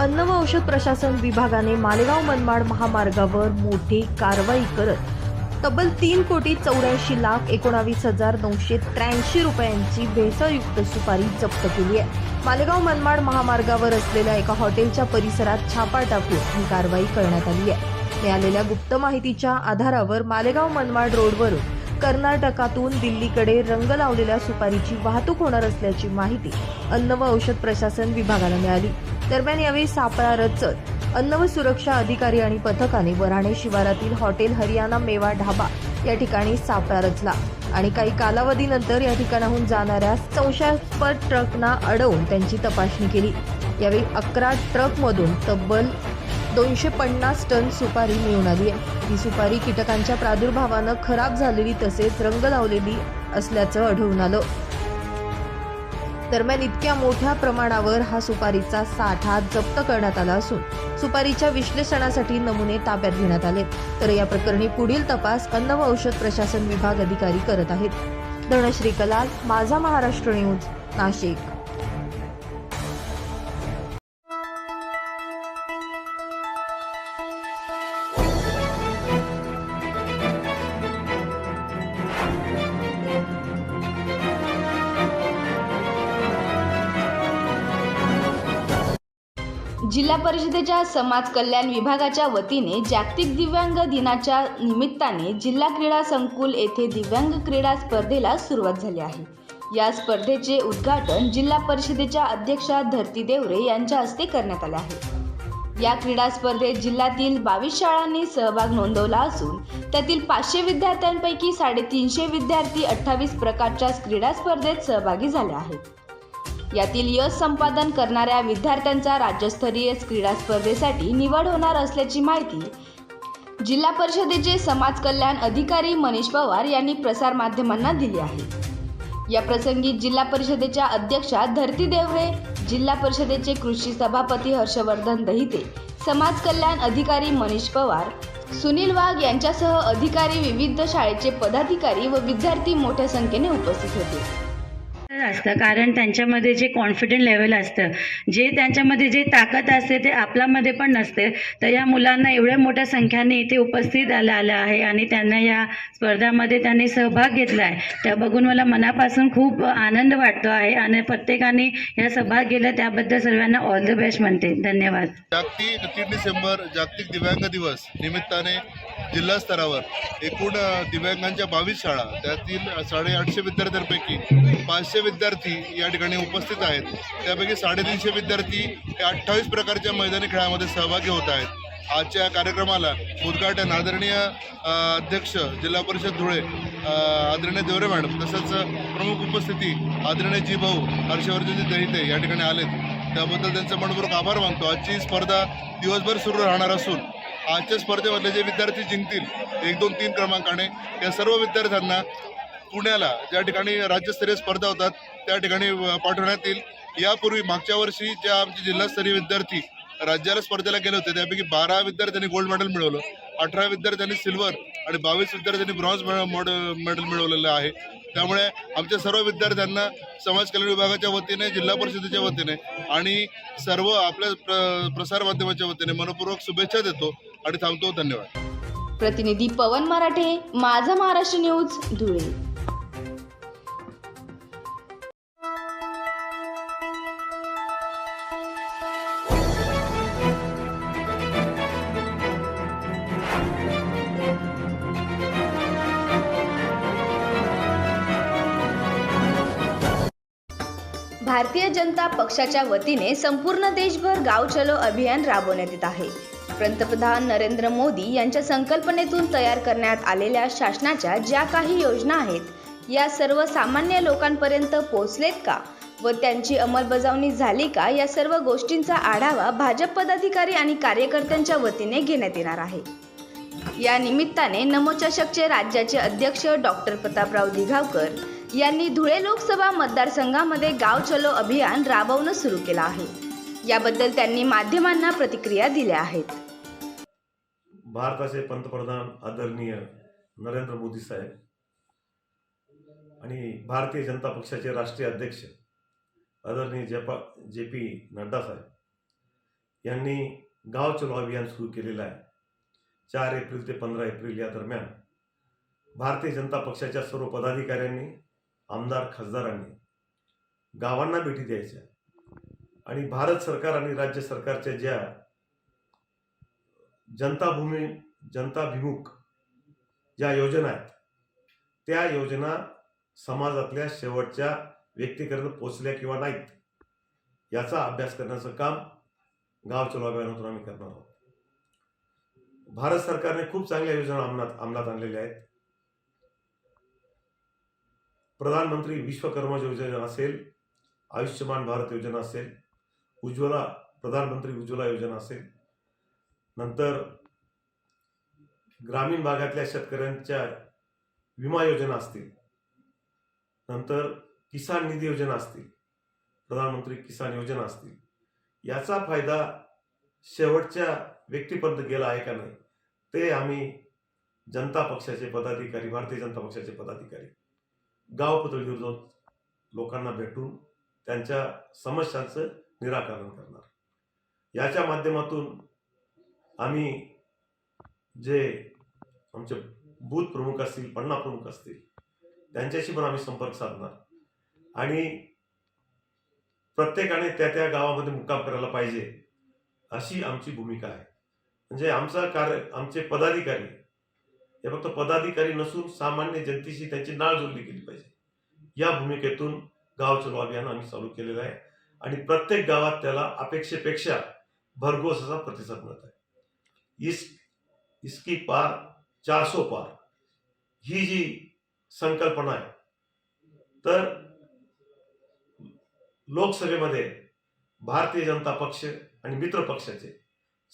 अन्न व औषध प्रशासन विभागाने मालेगाव मनमाड महामार्गावर मोठी कारवाई करत तब्बल तीन कोटी चौऱ्याऐंशी लाख एकोणावीस हजार नऊशे त्र्याऐंशी रुपयांची भेसळयुक्त सुपारी जप्त केली आहे. मालेगाव मनमाड महामार्गावर असलेल्या एका हॉटेलच्या परिसरात छापा टाकून ही कारवाई करण्यात आली आहे. मिळालेल्या गुप्त माहितीच्या आधारावर मालेगाव मनमाड रोडवरून कर्नाटकातून दिल्लीकडे रंग लावलेल्या सुपारीची वाहतूक होणार असल्याची माहिती अन्न व औषध प्रशासन विभागाला मिळाली. दरम्यान यावेळी सापळा रचत अन्न व सुरक्षा अधिकारी आणि पथकाने वराणे शिवारातील हॉटेल हरियाणा मेवा ढाबा या ठिकाणी सापळा रचला आणि काही कालावधीनंतर या ठिकाणाहून जाणाऱ्या संशयास्पद ट्रकना अडवून त्यांची तपासणी केली. यावेळी अकरा ट्रकमधून तब्बल दोनशे पन्नास टन सुपारी मिळून आली आहे. ही सुपारी कीटकांच्या प्रादुर्भावानं खराब झालेली तसेच रंग लावलेली असल्याचं आढळून आलं. दरम्यान इतक्या मोठ्या प्रमाणावर हा सुपारीचा साठा जप्त करण्यात आला असून सुपारीच्या विश्लेषणासाठी नमुने ताब्यात घेण्यात आले तर या प्रकरणी पुढील तपास अन्न व औषध प्रशासन विभाग अधिकारी करत आहेत. धनश्री कलाल माझा महाराष्ट्र न्यूज नाशिक. जिल्हा परिषदेच्या समाज कल्याण विभागाच्या वतीने जागतिक दिव्यांग दिनाच्या निमित्ताने जिल्हा क्रीडा संकुल येथे दिव्यांग क्रीडा स्पर्धेला सुरुवात झाली आहे. या स्पर्धेचे उद्घाटन जिल्हा परिषदेच्या अध्यक्षा धरती देवरे यांच्या हस्ते करण्यात आले आहे. या क्रीडा स्पर्धेत जिल्ह्यातील बावीस शाळांनी सहभाग नोंदवला असून त्यातील पाचशे विद्यार्थ्यांपैकी साडेतीनशे विद्यार्थी अठ्ठावीस प्रकारच्या क्रीडा स्पर्धेत सहभागी झाले आहेत. यातील यश संपादन करणाऱ्या विद्यार्थ्यांचा राज्यस्तरीय क्रीडा स्पर्धेसाठी निवड होणार असल्याची माहिती जिल्हा परिषदेचे समाज कल्याण अधिकारी मनीष पवार यांनी प्रसारमाध्यमांना दिली आहे. या प्रसंगी जिल्हा परिषदेच्या अध्यक्षा धरती देवरे जिल्हा परिषदेचे कृषी सभापती हर्षवर्धन दहिते समाज कल्याण अधिकारी मनीष पवार सुनील वाघ यांच्यासह अधिकारी विविध शाळेचे पदाधिकारी व विद्यार्थी मोठ्या संख्येने उपस्थित होते. असतं कारण त्यांच्यामध्ये जे कॉन्फिडंट लेवल असतं जे त्यांच्यामध्ये जे ताकद असते ते आपल्यामध्ये पण नसते. तर या मुलांना एवढ्या मोठ्या संख्येने इथे उपस्थित आलं आलं आहे आणि त्यांना या स्पर्धामध्ये त्यांनी सहभाग घेतला आहे. त्या बघून मला मनापासून खूप आनंद वाटतो आहे आणि प्रत्येकाने या सहभाग घेतला. त्याबद्दल सर्वांना ऑल द बेस्ट म्हणते. धन्यवाद. जागतिक तीन डिसेंबर जागतिक दिव्यांग दिवस निमित्ताने जिल्हा स्तरावर एकूण दिव्यांगांच्या बावीस शाळा त्यातील साडेआठशे विद्यार्थ्यांपैकी पाचशे विद्यार्थी या ठिकाणी उपस्थित आहेत. त्यापैकी साडेतीनशे विद्यार्थी हे अठ्ठावीस प्रकारच्या मैदानी खेळामध्ये सहभागी होत आहेत. आजच्या कार्यक्रमाला उद्घाटन आदरणीय अध्यक्ष जिल्हा परिषद धुळे आदरणीय देवरे मॅडम तसंच प्रमुख उपस्थिती आदरणीय जी भाऊ हर्षवर्धनजी दहिते या ठिकाणी आलेत. त्याबद्दल त्यांचा मनपूर्वक आभार मानतो. आजची स्पर्धा दिवसभर सुरू राहणार असून आजच्या स्पर्धेमधले जे विद्यार्थी जिंकतील एक दोन तीन क्रमांकाने या सर्व विद्यार्थ्यांना पुण्याला ज्या ठिकाणी राज्यस्तरीय स्पर्धा होतात त्या ठिकाणी पाठवण्यात येईल. यापूर्वी मागच्या वर्षी ज्या आमचे जिल्हास्तरीय विद्यार्थी राज्याला स्पर्धेला गेले होते त्यापैकी बारा विद्यार्थ्यांनी गोल्ड मेडल मिळवलं अठरा विद्यार्थ्यांनी सिल्वर आणि बावीस विद्यार्थ्यांनी ब्रॉन्झ मेडल मिळवलेलं आहे. त्यामुळे आमच्या सर्व विद्यार्थ्यांना समाज कल्याण विभागाच्या वतीने जिल्हा परिषदेच्या वतीने आणि सर्व आपल्या प्र प्रसार माध्यमाच्या वतीने मनपूर्वक शुभेच्छा देतो आणि थांबतो. धन्यवाद. प्रतिनिधी पवन मराठे माझा महाराष्ट्र न्यूज धुळे. भारतीय जनता पक्षाच्या वतीने संपूर्ण देशभर गाव चलो अभियान राबवण्यात येत आहे. पंतप्रधान नरेंद्र मोदी यांच्या संकल्पनेतून तयार करण्यात आलेल्या शासनाच्या ज्या काही योजना आहेत या सर्व सामान्य लोकांपर्यंत पोहोचलेत का? व त्यांची अंमलबजावणी झाली का? या सर्व गोष्टींचा आढावा भाजप पदाधिकारी आणि कार्यकर्त्यांच्या वतीने घेण्यात येणार आहे. या निमित्ताने नमोचषकचे राज्याचे अध्यक्ष डॉक्टर प्रतापराव दिघावकर यांनी धुळे लोकसभा मतदारसंघामध्ये गाव चलो अभियान राबवणं सुरू केलं आहे. याबद्दल त्यांनी माध्यमांना प्रतिक्रिया दिल्या आहेत. भारताचे पंतप्रधान आदरणीय नरेंद्र मोदी साहेब आणि भारतीय जनता पक्षाचे राष्ट्रीय अध्यक्ष आदरणीय जपा जे पी नड्डा साहेब यांनी गाव चलो अभियान सुरू केलेलं आहे. चार एप्रिल ते पंधरा एप्रिल या दरम्यान भारतीय जनता पक्षाच्या सर्व पदाधिकाऱ्यांनी आमदार खासदारांनी गावांना भेटी द्यायच्या. आणि भारत सरकार आणि राज्य सरकारच्या ज्या जनता भूमी जनताभिमुख ज्या योजना आहेत त्या योजना समाजातल्या शेवटच्या व्यक्तीपर्यंत पोचल्या किंवा नाहीत याचा अभ्यास करण्याचं काम गाव चलो अभियानातून आम्ही करणार आहोत. भारत सरकारने खूप चांगल्या योजना अंमलात अंमलात आणलेल्या आहेत. प्रधानमंत्री विश्वकर्मा योजना असेल आयुष्यमान भारत योजना असेल उज्ज्वला प्रधानमंत्री उज्ज्वला योजना असेल. नंतर ग्रामीण भागातल्या शेतकऱ्यांच्या विमा योजना असतील. नंतर किसान निधी योजना असतील. प्रधानमंत्री किसान योजना असतील. याचा फायदा शेवटच्या व्यक्तीपर्यंत गेला आहे का नाही ते आम्ही जनता पक्षाचे पदाधिकारी भारतीय जनता पक्षाचे पदाधिकारी गाव पातळीवर जाऊन लोकांना भेटून त्यांच्या समस्यांचं निराकरण करणार. याच्या माध्यमातून आम्ही जे आमचे बूथ प्रमुख असतील पन्ना प्रमुख असतील त्यांच्याशी पण आम्ही संपर्क साधणार. आणि प्रत्येकाने त्या त्या गावामध्ये मुक्काम करायला पाहिजे अशी आमची भूमिका आहे. म्हणजे आमचा कार्य आमचे पदाधिकारी हे फक्त पदाधिकारी नसून सामान्य जनतेशी त्यांची नाळ जोडली गेली पाहिजे. या भूमिकेतून गाव चलो अभियान आम्ही चालू केलेलं आहे. आणि प्रत्येक गावात त्याला अपेक्षेपेक्षा भरघोस असा प्रतिसाद मिळत आहे. इस इसकी पार चारसो पार. ही जी संकल्पना आहे. तर लोकसभेमध्ये भारतीय जनता पक्ष आणि मित्र पक्षाचे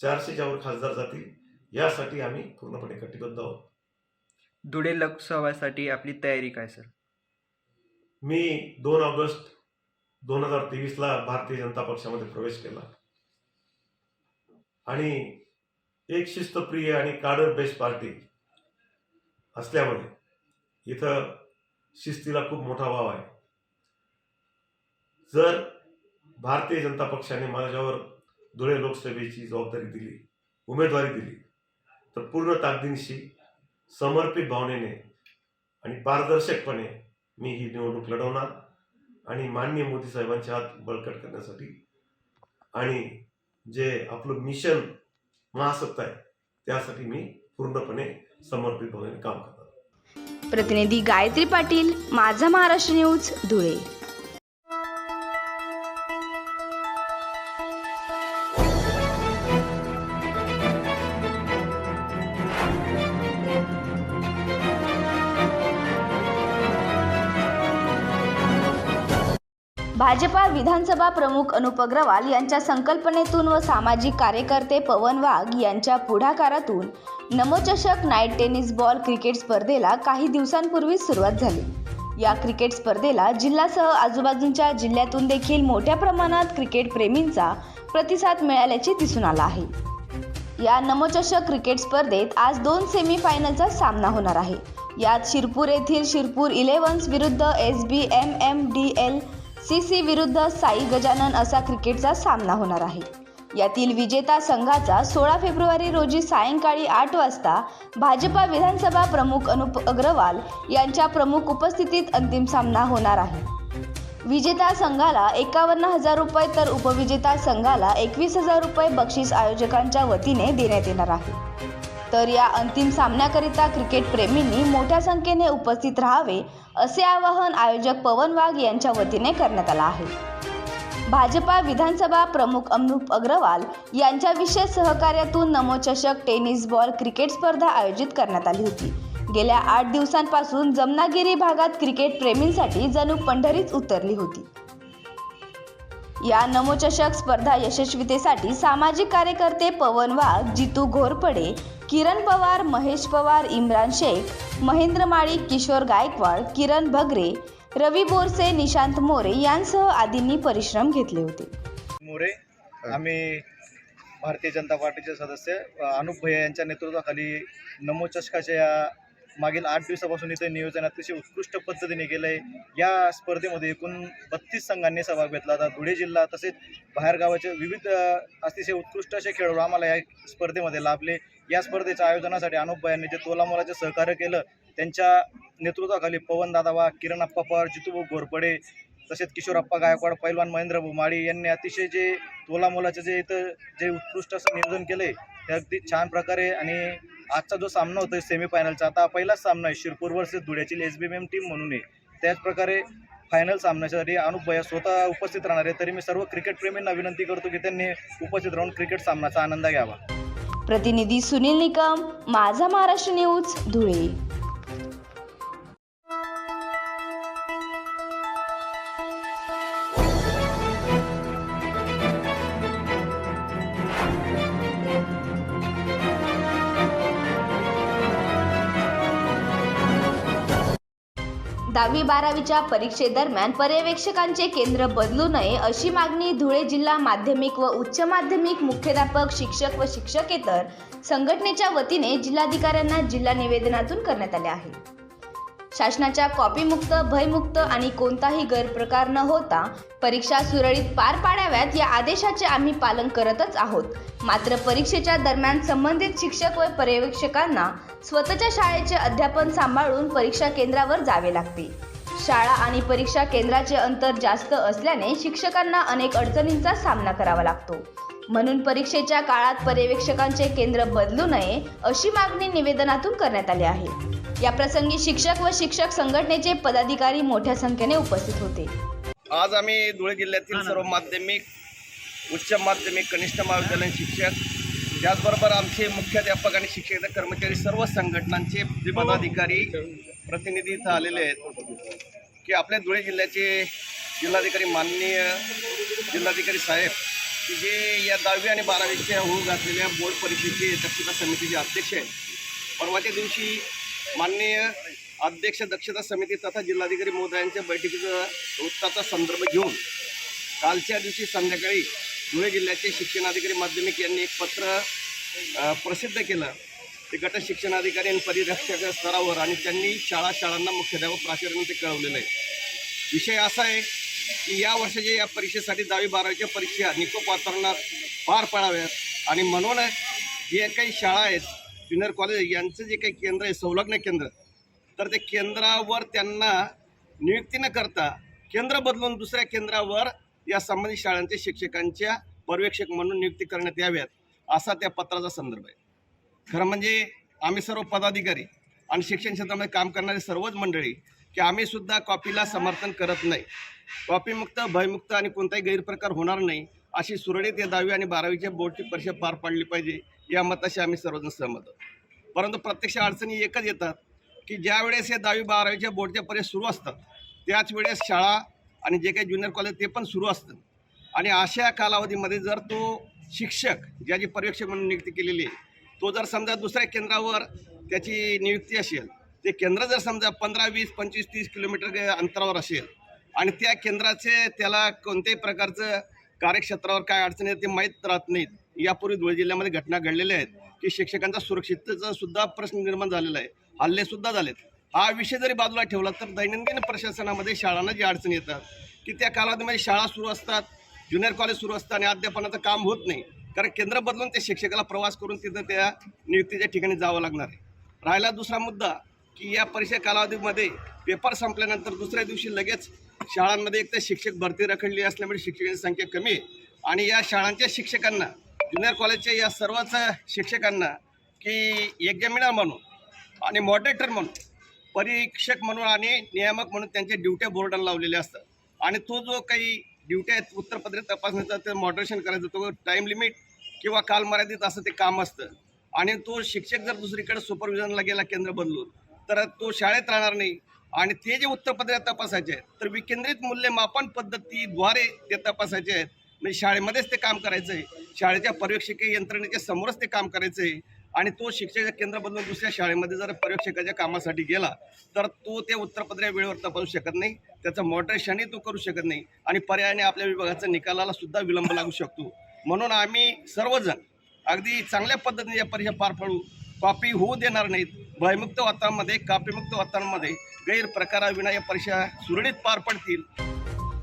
चारशेच्या वर खासदार जातील यासाठी आम्ही पूर्णपणे कटिबद्ध आहोत. धुळे लोकसभासाठी आपली तयारी काय सर? मी दोन ऑगस्ट दोन हजार तेवीसला भारतीय जनता पक्षामध्ये प्रवेश केला. आणि एक शिस्तप्रिय आणि काडर बेस्ट पार्टी असल्यामुळे इथं शिस्तीला खूप मोठा वाव आहे. जर भारतीय जनता पक्षाने माझ्यावर धुळे लोकसभेची जबाबदारी दिली उमेदवारी दिली तर पूर्ण ताकदींशी समर्पित भावनेने आणि पारदर्शकपणे मी ही निवडणूक लढवणार आणि माननीय मोदी साहेबांचे हात बळकट करण्यासाठी आणि जे आपलं मिशन महासत्ता आहे त्यासाठी मी पूर्णपणे समर्पित भावनेने काम करणार. प्रतिनिधी गायत्री पाटील माझा महाराष्ट्र न्यूज धुळे. भाजपा विधानसभा प्रमुख अनुप अग्रवाल यांच्या संकल्पनेतून व सामाजिक कार्यकर्ते पवन वाघ यांच्या पुढाकारातून Namochashak night tennis ball cricket स्पर्धेला काही दिवसांपूर्वी सुरुवात झाली. या क्रिकेट स्पर्धेला जिल्ह्यासह आजूबाजूंच्या जिल्ह्यातून देखील मोठ्या प्रमाणात क्रिकेट प्रेमींचा प्रतिसाद मिळाल्याचे दिसून आला आहे. या नमोचषक क्रिकेट स्पर्धेत आज दोन सेमीफायनलचा सामना होणार आहे. यात शिरपूर येथील शिरपूर इलेव्हन्स विरुद्ध S B M M D L C C विरुद्ध साई गजानन असा क्रिकेटचा सामना होणार आहे. यातील विजेता संघाचा सोळा फेब्रुवारी रोजी सायंकाळी आठ वाजता भाजपा विधानसभा प्रमुख अनुप अग्रवाल यांच्या प्रमुख उपस्थितीत अंतिम सामना होणार आहे. विजेता संघाला एकावन्न हजार रुपये तर उपविजेता संघाला एकवीस हजार रुपये बक्षीस आयोजकांच्या वतीने देण्यात येणार आहे. तर या अंतिम सामन्याकरिता क्रिकेट प्रेमींनी मोठ्या संख्येने उपस्थित राहावे असे आवाहन आयोजक पवन वाघ यांच्या वतीने करण्यात आलं आहे. भाजपा विधानसभा प्रमुख अमरूप अग्रवाल यांच्या विशेष सहकार्यातून नमोचषक टेनिस बॉल क्रिकेट स्पर्धा आयोजित करण्यात आली होती. गेल्या आठ दिवसांपासून जमनागिरी भागात क्रिकेट प्रेमींसाठी जणू पंढरीच उतरली होती. या नमोचषक स्पर्धा यशस्वीतेसाठी सामाजिक कार्यकर्ते पवन वाघ जितू घोरपडे किरण पवार महेश पवार इम्रान शेख महेंद्र माळी किशोर गायकवाड किरण भगरे रवी बोरसे निशांत मोरे यांसह आदींनी परिश्रम घेतले होते. मोरे आम्ही भारतीय जनता पार्टीचे सदस्य. अनुप भैया यांच्या नेतृत्वाखाली नमोचषकाच्या या मागील आठ दिवसापासून इथे नियोजन अतिशय उत्कृष्ट पद्धतीने केलं आहे या स्पर्धेमध्ये एकूण बत्तीस संघांनी सहभाग घेतला. होता धुळे जिल्हा तसेच बाहेरगावाचे विविध अतिशय उत्कृष्ट असे खेळाडू आम्हाला या स्पर्धेमध्ये लाभले. या स्पर्धेच्या आयोजनासाठी अनुप यांनी जे तोलामोलाचे सहकार्य केलं त्यांच्या नेतृत्वाखाली पवन दादा वा किरण अप्पा पवार जितूभाऊ घोरपडे तसेच किशोरप्पा गायकवाड पैलवान महेंद्र माळी यांनी अतिशय जे तोलामोलाचे जे इथं जे उत्कृष्ट असं नियोजन केलं आहे ते अगदी छान प्रकारे आणि आजचा जो सामना होतो सेमीफायनलचा आता पहिलाच सामना आहे शिरपूर वर्सेस धुळ्याची एस बी एम टीम म्हणून आहे. त्याचप्रकारे फायनल सामन्यासाठी अनुप भैया स्वतः उपस्थित राहणार आहे तरी मी सर्व क्रिकेटप्रेमींना विनंती करतो की त्यांनी उपस्थित राहून क्रिकेट सामन्याचा आनंद घ्यावा. प्रतिनिधी सुनील निकम माझा महाराष्ट्र न्यूज धुळे. दहावी बारावीच्या परीक्षेदरम्यान पर्यवेक्षकांचे केंद्र बदलू नये अशी मागणी धुळे जिल्हा माध्यमिक व उच्च माध्यमिक मुख्याध्यापक शिक्षक व शिक्षकेतर संघटनेच्या वतीने जिल्हाधिकाऱ्यांना जिल्हा निवेदनातून करण्यात आले आहे. शासनाच्या कॉपीमुक्त भयमुक्त आणि कोणताही गैरप्रकार न होता परीक्षा सुरळीत पार पाडाव्यात या आदेशाचे आम्ही पालन करतच आहोत. मात्र परीक्षेच्या दरम्यान संबंधित शिक्षक व पर्यवेक्षकांना स्वतःच्या शाळेचे अध्यापन सांभाळून परीक्षा केंद्रावर जावे लागते. शाळा आणि परीक्षा केंद्राचे अंतर जास्त असल्याने शिक्षकांना अनेक अडचणींचा सामना करावा लागतो. म्हणून परीक्षेच्या काळात पर्यवेक्षकांचे केंद्र बदलू नये अशी मागणी निवेदनातून करण्यात आली आहे. या प्रसंगी शिक्षक व शिक्षक संघटनेचे पदाधिकारी मोठ्या संख्येने उपस्थित होते. आज आम्ही धुळे जिल्ह्यातील सर्व माध्यमिक उच्च माध्यमिक कनिष्ठ महाविद्यालयीन शिक्षक त्याचबरोबर आमचे मुख्याध्यापक आणि शिक्षक कर्मचारी सर्व संघटनांचे पदाधिकारी प्रतिनिधी इथं आलेले आहेत. की आपल्या धुळे जिल्ह्याचे जिल्हाधिकारी माननीय जिल्हाधिकारी साहेब की जे या दहावी आणि बारावीच्या होऊ घातलेल्या बोर्ड परीक्षेचे दक्षता समितीचे अध्यक्ष आहेत. परवाच्या दिवशी माननीय अध्यक्ष दक्षता समिती तथा जिल्हाधिकारी महोदयांच्या बैठकीचा वृत्ताचा संदर्भ घेऊन कालच्या दिवशी संध्याकाळी धुळे जिल्ह्याचे शिक्षणाधिकारी माध्यमिक यांनी एक पत्र प्रसिद्ध केलं. ते गट शिक्षणाधिकारी आणि परिरक्षक स्तरावर आणि त्यांनी शाळा शाळांना मुख्याध्यापक प्राचार्यांनी ते कळवलेलं आहे. विषय असा आहे की या वर्षाच्या या परीक्षेसाठी दहावी बारावीच्या परीक्षा निकोप वातावरणात पार पाडाव्यात. आणि म्हणून जे काही शाळा आहेत ज्युनियर कॉलेज यांचं जे काही केंद्र आहे संलग्न केंद्र तर ते केंद्रावर त्यांना नियुक्ती न करता केंद्र बदलून दुसऱ्या केंद्रावर या संबंधित शाळांचे शिक्षकांच्या पर्यवेक्षक म्हणून नियुक्ती करण्यात याव्यात असा त्या पत्राचा संदर्भ आहे. खरं म्हणजे आम्ही सर्व पदाधिकारी आणि शिक्षण क्षेत्रामध्ये काम करणारी सर्वच मंडळी की आम्ही सुद्धा कॉपीला समर्थन करत नाही. कॉपीमुक्त भयमुक्त आणि कोणताही गैरप्रकार होणार नाही अशी सुरळीत या दहावी आणि बारावीच्या बोर्डची परीक्षा पार पाडली पाहिजे. या मताशी आम्ही सर्वजण सहमत आहोत. परंतु प्रत्यक्ष अडचणी एकच येतात की ज्या वेळेस या दहावी बारावीच्या बोर्डच्या परीक्षा सुरू असतात त्याच वेळेस शाळा आणि जे काही ज्युनियर कॉलेज ते पण सुरू असतं आणि अशा कालावधीमध्ये जर तो शिक्षक ज्याची पर्यवेक्षक म्हणून नियुक्ती केलेली आहे तो जर समजा दुसऱ्या केंद्रावर त्याची नियुक्ती असेल ते केंद्र जर समजा पंधरा वीस पंचवीस तीस किलोमीटर अंतरावर असेल आणि त्या केंद्राचे त्याला कोणत्याही प्रकारचं कार्यक्षेत्रावर काय अडचणी आहेत ते माहीत राहत नाहीत यापूर्वी धुळे जिल्ह्यामध्ये घटना घडलेल्या आहेत की शिक्षकांचा सुरक्षिततेचा सुद्धा प्रश्न निर्माण झालेला आहे. हल्ले सुद्धा झालेत. हा विषय जरी बाजूला ठेवला तर दैनंदिन प्रशासनामध्ये शाळांना जी अडचणी येतात की त्या कालावधीमध्ये शाळा सुरू असतात ज्युनियर कॉलेज सुरू असतात आणि अध्यापनाचं काम होत नाही. कारण केंद्र बदलून त्या शिक्षकाला प्रवास करून तिथं त्या नियुक्तीच्या ठिकाणी जावं लागणार आहे. राहिला दुसरा मुद्दा की या परीक्षा कालावधीमध्ये पेपर संपल्यानंतर दुसऱ्या दिवशी लगेच शाळांमध्ये एक तर शिक्षक भरती रखडली असल्यामुळे शिक्षकांची संख्या कमी आहे आणि या शाळांच्या शिक्षकांना ज्युनियर कॉलेजच्या या सर्वच शिक्षकांना की एक्झामिनर म्हणून आणि मॉडरेटर म्हणून परीक्षक म्हणून आणि नियामक म्हणून त्यांच्या ड्युट्या बोर्डाला लावलेल्या असतात. आणि तो जो काही ड्युट्या आहेत उत्तरपत्रे तपासण्याचा ते मॉडरेशन करायचं तो टाईम लिमिट किंवा कालमर्यादित असं ते काम असतं. आणि तो शिक्षक जर दुसरीकडे सुपरविजनला गेला केंद्र बदलून तर तो शाळेत राहणार नाही. आणि ते जे उत्तरपत्रे तपासायचे आहेत तर विकेंद्रित मूल्यमापन पद्धतीद्वारे ते तपासायचे आहेत. म्हणजे शाळेमध्येच ते काम करायचं आहे शाळेच्या पर्यवेक्षकीय यंत्रणेच्या समोरच ते काम करायचं आहे आणि तो शिक्षकाचं केंद्र बदलून दुसऱ्या शाळेमध्ये जर पर्यवेक्षकाच्या कामासाठी गेला तर तो ते उत्तरपत्रे वेळेवर तपासू शकत नाही. त्याचं मॉडरेशनही तो करू शकत नाही. आणि पर्यायाने आपल्या विभागाचा निकालाला सुद्धा विलंब लागू शकतो. म्हणून आम्ही सर्वजण अगदी चांगल्या पद्धतीने या परीक्षा पार पाडू. कॉपी होऊ देणार नाहीत. भयमुक्त वातावरणामध्ये कापीमुक्त वातावरणामध्ये गैरप्रकाराविना या परीक्षा सुरळीत पार पडतील.